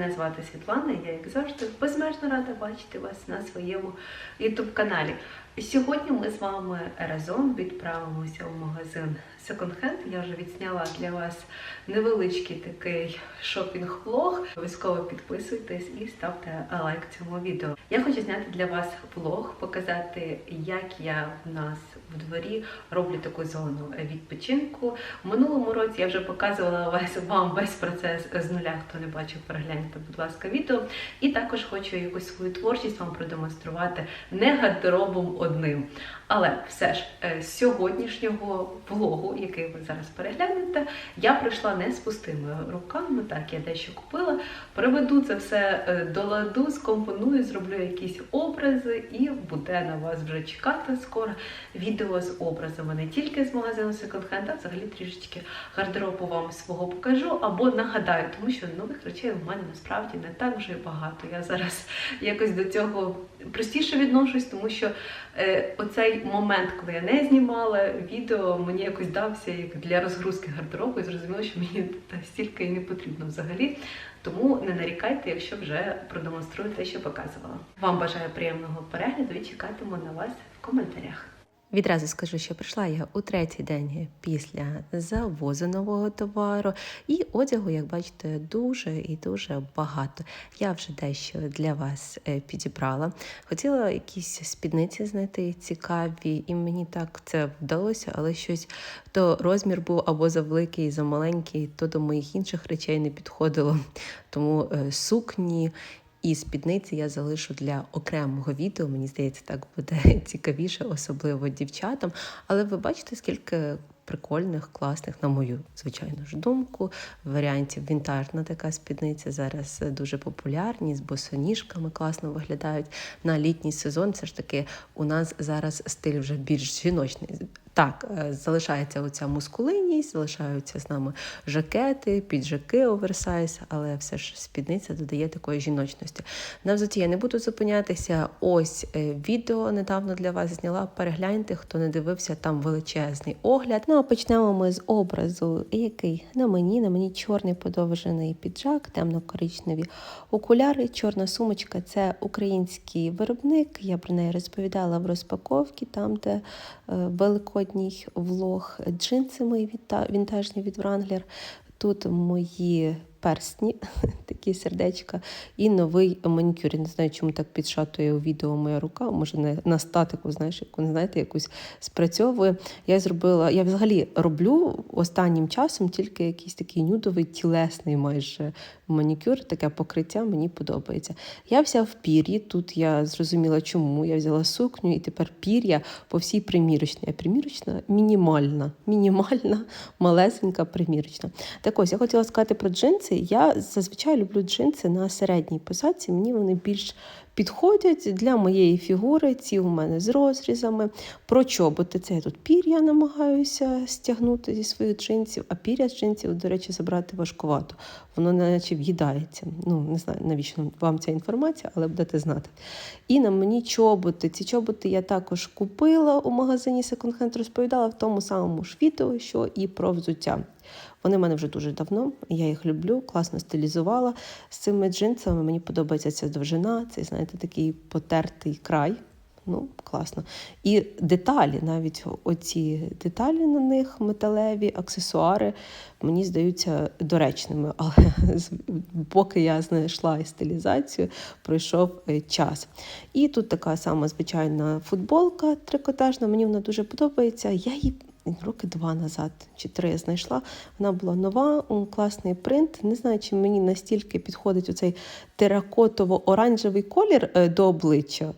Мене звати Світлана. Я, як завжди, безмежно рада бачити вас на своєму youtube каналі. Сьогодні ми з вами разом відправимося в магазин Hand. Я вже відсняла для вас невеличкий такий шопінг-влог. Обов'язково підписуйтесь і ставте лайк цьому відео. Я хочу зняти для вас влог, показати, як я в нас в дворі роблю таку зону відпочинку. В минулому році я вже показувала вам весь процес з нуля. Хто не бачив, перегляньте, будь ласка, відео. І також хочу якусь свою творчість вам продемонструвати не гардеробом одним. Але все ж е, з сьогоднішнього влогу, який ви зараз переглянете, я прийшла не з пустими руками. Так, я дещо купила. Приведу це все е, до ладу, скомпоную, зроблю якісь образи, і буде на вас вже чекати скоро відео з образами не тільки з магазину Second Hand, а взагалі трішечки гардеробу вам свого покажу або нагадаю, тому що нових речей в мене насправді не так вже багато. Я зараз якось до цього простіше відношусь, тому що е, оцей момент, коли я не знімала відео, мені якось дався як для розгрузки гардеробу і зрозуміло, що мені стільки і не потрібно взагалі. Тому не нарікайте, якщо вже продемонструю те, що показувала. Вам бажаю приємного перегляду і чекатиму на вас в коментарях. Відразу скажу, що прийшла я у третій день після завозу нового товару, і одягу, як бачите, дуже і дуже багато. Я вже дещо для вас е, підібрала. Хотіла якісь спідниці знайти цікаві, і мені так це вдалося, але щось то розмір був або завеликий, за маленький, то до моїх інших речей не підходило. Тому е, сукні. І спідниці я залишу для окремого відео. Мені здається, так буде цікавіше, особливо дівчатам. Але ви бачите, скільки прикольних, класних, на мою звичайну ж думку, варіантів вінтажна така спідниця зараз дуже популярні, з босоніжками класно виглядають на літній сезон. Все ж таки, у нас зараз стиль вже більш жіночний. Так, е, залишається оця мускулинність, залишаються з нами жакети, піджаки оверсайз, але все ж спідниця додає такої жіночності. На взуті я не буду зупинятися. Ось е, відео недавно для вас зняла. Перегляньте, хто не дивився, там величезний огляд. Ну а почнемо ми з образу, який на мені, на мені чорний подовжений піджак, темно-коричневі окуляри, чорна сумочка це український виробник. Я про неї розповідала в розпаковці, там, де е, великодній влог, джинси мої вінтажні від Wrangler. Тут мої перстні, такі сердечка, і новий манікюр. Я не знаю, чому так підшатує у відео моя рука. Може, не на статику, знаєш, яку знаєте, якусь спрацьовує. Я зробила, я взагалі роблю останнім часом тільки якийсь такий нюдовий, тілесний майже манікюр, таке покриття мені подобається. Я вся в пір'ї. Тут я зрозуміла, чому. Я взяла сукню, і тепер пір'я по всій примірочній. А примірочна мінімальна, мінімальна, малесенька примірочна. Так ось я хотіла сказати про джинси. Я зазвичай люблю джинси на середній посадці. Мені вони більш підходять для моєї фігури. Ці у мене з розрізами. Про чоботи це я тут пір'я намагаюся стягнути зі своїх джинсів, а пір'я з джинсів, до речі, забрати важкувато. Воно наче в'їдається. Ну, не знаю, навіщо вам ця інформація, але будете знати. І на мені чоботи. Ці чоботи я також купила у магазині Second Hand, розповідала в тому самому ж відео, що і про взуття. Вони в мене вже дуже давно, я їх люблю, класно стилізувала з цими джинсами. Мені подобається ця довжина, цей, знаєте, такий потертий край. Ну, класно. І деталі, навіть оці деталі на них, металеві, аксесуари, мені здаються доречними. Але поки я знайшла стилізацію, пройшов е, час. І тут така сама звичайна футболка трикотажна, мені вона дуже подобається. Я її роки два назад чи три знайшла. Вона була нова, класний принт. Не знаю, чи мені настільки підходить оцей теракотово-оранжевий колір е, до обличчя.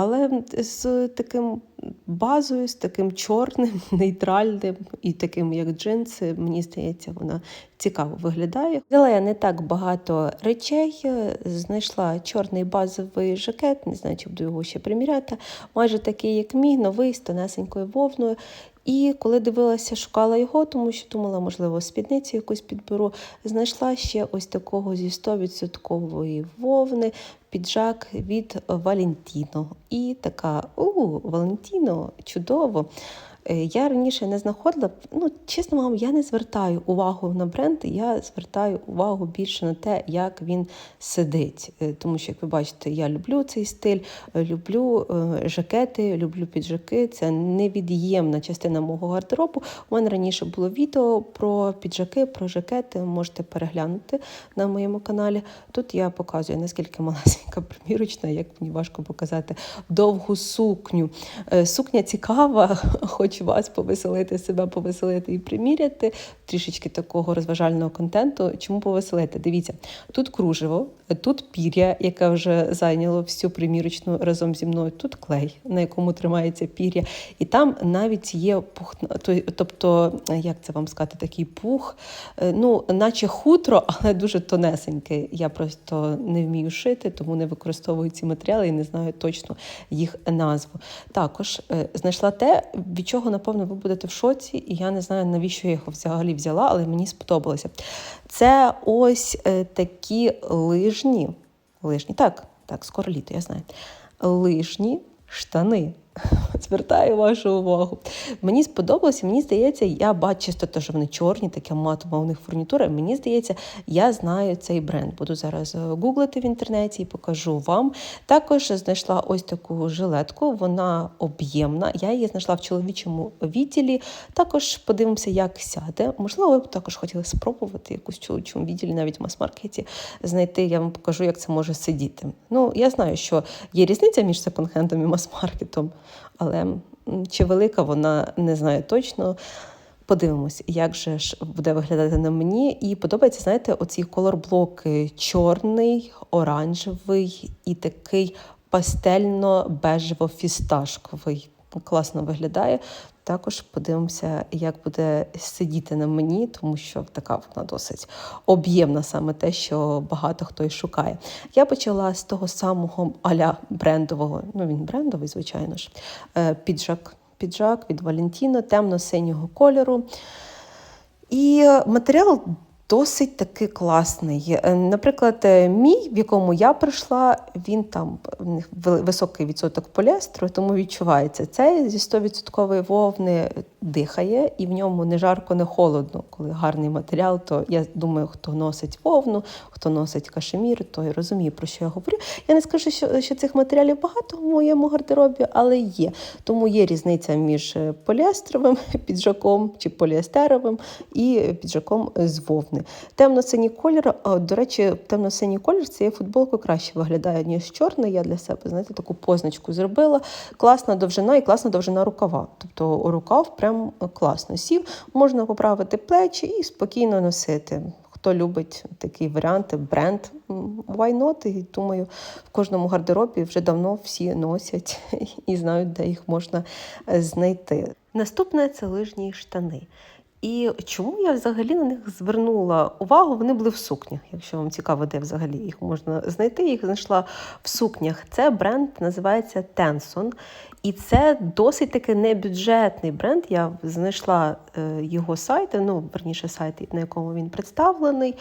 Але з таким базою, з таким чорним, нейтральним і таким, як джинси, мені здається, вона цікаво виглядає. Взяла я не так багато речей, е, знайшла чорний базовий жакет, не знаю, чи буду його ще приміряти. Майже такий, як мій, новий, з тонесенькою вовною. І коли дивилася, шукала його, тому що думала, можливо, спідницю якусь підберу, знайшла ще ось такого зі 100% вовни піджак від Валентіно. І така у Валентіно, чудово. Е, Я раніше не знаходила, ну чесно вам, я не звертаю увагу на бренд, я звертаю увагу більше на те, як він сидить. Е, Тому що, як ви бачите, я люблю цей стиль, е, люблю жакети, люблю піджаки. Це невід'ємна частина мого гардеробу. У мене раніше було відео про піджаки, про жакети. Можете переглянути на моєму каналі. Тут я показую, наскільки малесенька примірочна, як мені важко показати довгу сукню. Сукня цікава, хочу вас повеселити, себе повеселити і приміряти. Трішечки такого розважального контенту. Чому повеселити? Дивіться, тут кружево, тут пір'я, яке вже зайняло всю примірочну разом зі мною. Тут клей, на якому тримається пір'я, і там навіть є пух, тобто, як це вам сказати, такий пух, е, ну, наче хутро, але дуже тонесеньке. Я просто не вмію шити, тому не використовую ці матеріали і не знаю точно їх назву. Також е, знайшла те, від чого, напевно, ви будете в шоці, і я не знаю, навіщо я його взагалі взяла, але мені сподобалося. Це ось е, такі лижні, лижні, так, так, скоро літо, я знаю. Лижні штани. Звертаю вашу увагу. Мені сподобалося, мені здається, я бачу чисто те, що вони чорні, таке матова у них фурнітура. Мені здається, я знаю цей бренд. Буду зараз е, гуглити в інтернеті і покажу вам. Також знайшла ось таку жилетку, вона об'ємна. Я її знайшла в чоловічому відділі. Також подивимося, як сяде. Можливо, ви б також хотіли спробувати якусь чоловічому відділі, навіть в мас-маркеті знайти. Я вам покажу, як це може сидіти. Ну, я знаю, що є різниця між секонд-хендом і мас-маркетом, але м, чи велика вона не знаю точно. Подивимось, як же ж буде виглядати на мені. І подобається, знаєте, оці колорблоки чорний, оранжевий і такий пастельно-бежево-фісташковий. Класно виглядає. Також подивимося, як буде сидіти на мені, тому що така вона досить об'ємна, саме те, що багато хто і шукає. Я почала з того самого аля брендового, ну він брендовий, звичайно ж, е, піджак. Піджак від Валентіно, темно-синього кольору. І матеріал досить таки класний. Е, Наприклад, е, мій, в якому я прийшла, він там високий відсоток поліестру, тому відчувається. Цей зі 100% вовни дихає, і в ньому не жарко, не холодно. Коли гарний матеріал, то я думаю, хто носить вовну, хто носить кашемір, той розуміє, про що я говорю. Я не скажу, що, що цих матеріалів багато в моєму гардеробі, але є. Тому є різниця між е, поліестровим піджаком чи поліестеровим і піджаком з вовни. Темно-синій колір, до речі, темно-синій колір цією футболкою краще виглядає, ніж чорний. Я для себе, знаєте, таку позначку зробила. Класна довжина і класна довжина рукава. Тобто рукав прям класно сів, можна поправити плечі і спокійно носити. Хто любить такий варіант, бренд why not? І думаю, в кожному гардеробі вже давно всі носять і знають, де їх можна е, знайти. Наступне це лижні штани. І чому я взагалі на них звернула увагу? Вони були в сукнях. Якщо вам цікаво, де взагалі їх можна знайти, їх знайшла в сукнях. Це бренд називається Tenson. І це досить таки небюджетний бренд. Я знайшла е, його сайт, ну, верніше сайт, на якому він представлений.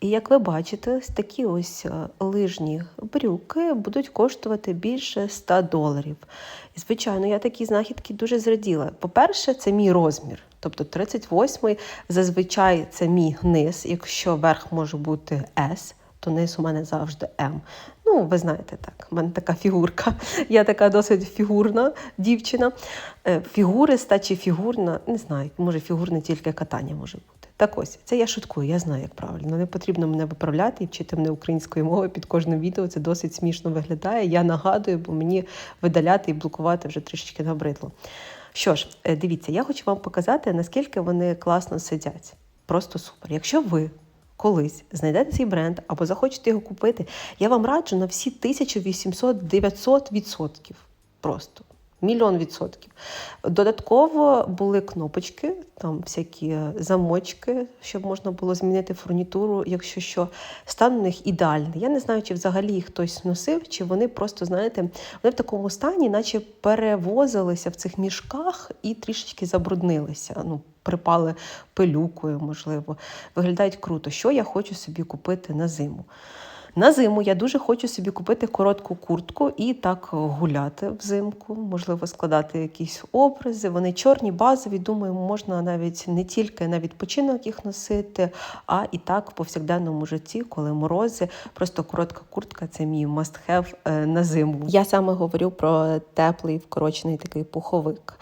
І як ви бачите, такі ось е, лижні брюки будуть коштувати більше 100 доларів. І, звичайно, я такі знахідки дуже зраділа. По-перше, це мій розмір. Тобто 38-й, зазвичай це мій низ. Якщо верх може бути S, то низ у мене завжди М. Ну, ви знаєте так, в мене така фігурка. Я така досить фігурна дівчина. Е, Фігуриста чи фігурна, не знаю, може фігурне тільки катання може бути. Так ось, це я шуткую, я знаю, як правильно. Не потрібно мене виправляти і вчити мене української мови під кожним відео. Це досить смішно виглядає. Я нагадую, бо мені видаляти і блокувати вже трішечки набридло. Що ж, е, дивіться, я хочу вам показати, наскільки вони класно сидять. Просто супер. Якщо ви колись знайдете цей бренд або захочете його купити, я вам раджу на всі 1800-900%. Просто мільйон відсотків. Додатково були кнопочки, там всякі замочки, щоб можна було змінити фурнітуру, якщо що. Стан у них ідеальний. Я не знаю, чи взагалі їх хтось носив, чи вони просто, знаєте, вони в такому стані, наче перевозилися в цих мішках і трішечки забруднилися. Ну, припали пилюкою, можливо. Виглядають круто. Що я хочу собі купити на зиму? На зиму я дуже хочу собі купити коротку куртку і так гуляти взимку, можливо, складати якісь образи. Вони чорні, базові. Думаю, можна навіть не тільки на відпочинок їх носити, а і так в повсякденному житті, коли морози. Просто коротка куртка це мій must-have е, на зиму. Я саме говорю про теплий вкорочений такий пуховик.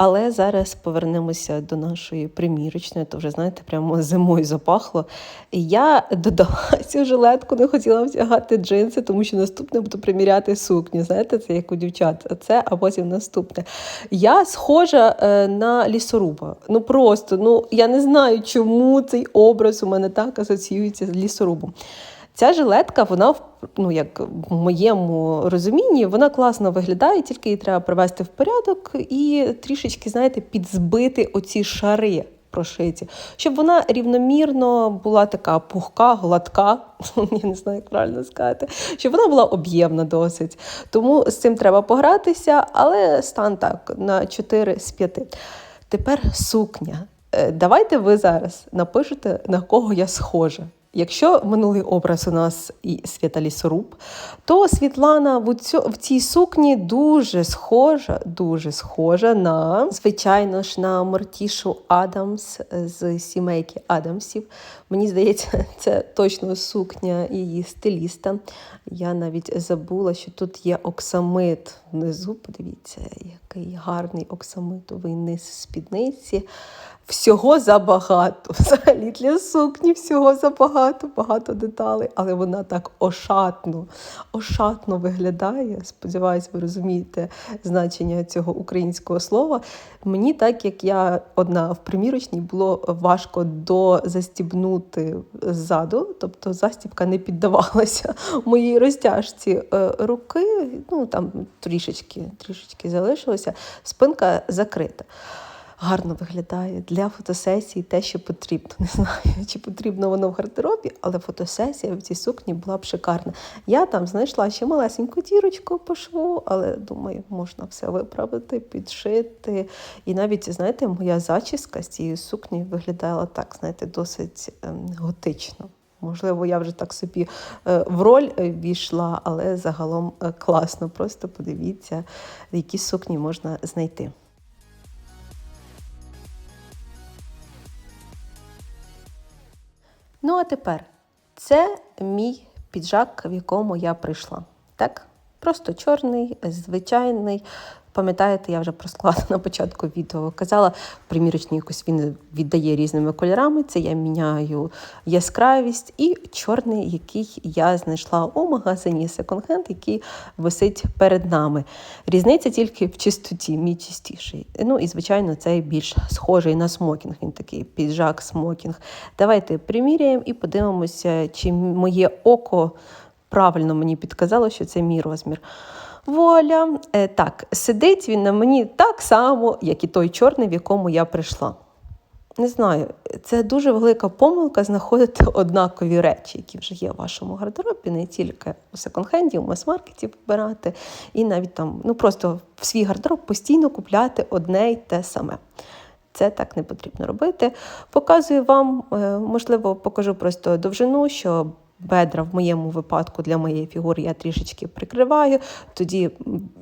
Але зараз повернемося до нашої примірочної, то вже знаєте, прямо зимою запахло. Я додала цю жилетку, не хотіла вдягати джинси, тому що наступне буду приміряти сукню. Знаєте, це як у дівчат. А Це, а потім наступне. Я схожа е, на лісоруба. Ну просто ну я не знаю, чому цей образ у мене так асоціюється з лісорубом. Ця жилетка, вона ну, як в моєму розумінні, вона класно виглядає, тільки її треба привести в порядок і трішечки, знаєте, підзбити оці шари прошиті, щоб вона рівномірно була така пухка, гладка, я не знаю, як правильно сказати, щоб вона була об'ємна досить. Тому з цим треба погратися, але стан так на 4 з 5. Тепер сукня. Е, Давайте ви зараз напишете, на кого я схожа. Якщо минулий образ у нас і Свята Лісоруб, то Світлана в, цій сукні дуже схожа, дуже схожа на, звичайно ж, на Мортішу Адамс з сімейки Адамсів. Мені здається, це точно сукня її стиліста. Я навіть забула, що тут є оксамит внизу. Подивіться, який гарний оксамитовий низ спідниці. Всього забагато. Взагалі для сукні всього забагато, багато деталей, але вона так ошатно, ошатно виглядає. Сподіваюсь, ви розумієте значення цього українського слова. Мені, так як я одна в примірочній, було важко дозастібнути ззаду, тобто застібка не піддавалася моїй розтяжці е, руки. Ну там трішечки, трішечки залишилося. Спинка закрита гарно виглядає для фотосесії те, що потрібно. Не знаю, чи потрібно воно в гардеробі, але фотосесія в цій сукні була б шикарна. Я там знайшла ще малесеньку дірочку по шву, але думаю, можна все виправити, підшити. І навіть, знаєте, моя зачіска з цієї сукні виглядала так, знаєте, досить ем, готично. Можливо, я вже так собі е, в роль е, війшла, але загалом е, класно. Просто подивіться, які сукні можна знайти. Ну, а тепер це мій піджак, в якому я прийшла. Так? Просто чорний, звичайний. Пам'ятаєте, я вже про склад на початку відео казала, примірочні якось він віддає різними кольорами. Це я міняю яскравість і чорний, який я знайшла у магазині Hand, який висить перед нами. Різниця тільки в чистоті, мій чистіший. Ну і, звичайно, цей більш схожий на смокінг. Він такий піджак смокінг. Давайте приміряємо і подивимося, чи моє око правильно мені підказало, що це мій розмір. Воля, Е, так, сидить він на мені так само, як і той чорний, в якому я прийшла. Не знаю, це дуже велика помилка знаходити однакові речі, які вже є в вашому гардеробі, не тільки у секонд-хенді, у мас-маркеті побирати, і навіть там, ну просто в свій гардероб постійно купляти одне й те саме. Це так не потрібно робити. Показую вам, е, можливо, покажу просто довжину, що бедра в моєму випадку для моєї фігури я трішечки прикриваю, тоді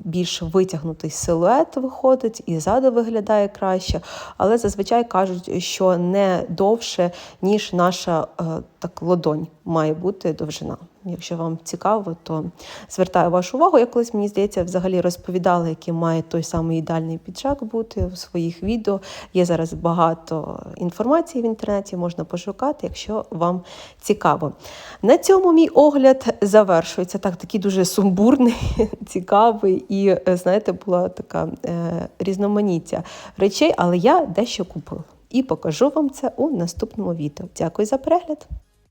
більш витягнутий силует виходить і ззаду виглядає краще. Але зазвичай кажуть, що не довше, ніж наша е, так ладонь має бути довжина. Якщо вам цікаво, то звертаю вашу увагу. Я колись мені здається, взагалі розповідала, який має той самий ідеальний піджак бути у своїх відео. Є зараз багато інформації в інтернеті, можна пошукати, якщо вам цікаво. На цьому мій огляд завершується. Так, такий дуже сумбурний, цікавий, і знаєте, була така е, різноманіття речей, але я дещо купила. І покажу вам це у наступному відео. Дякую за перегляд!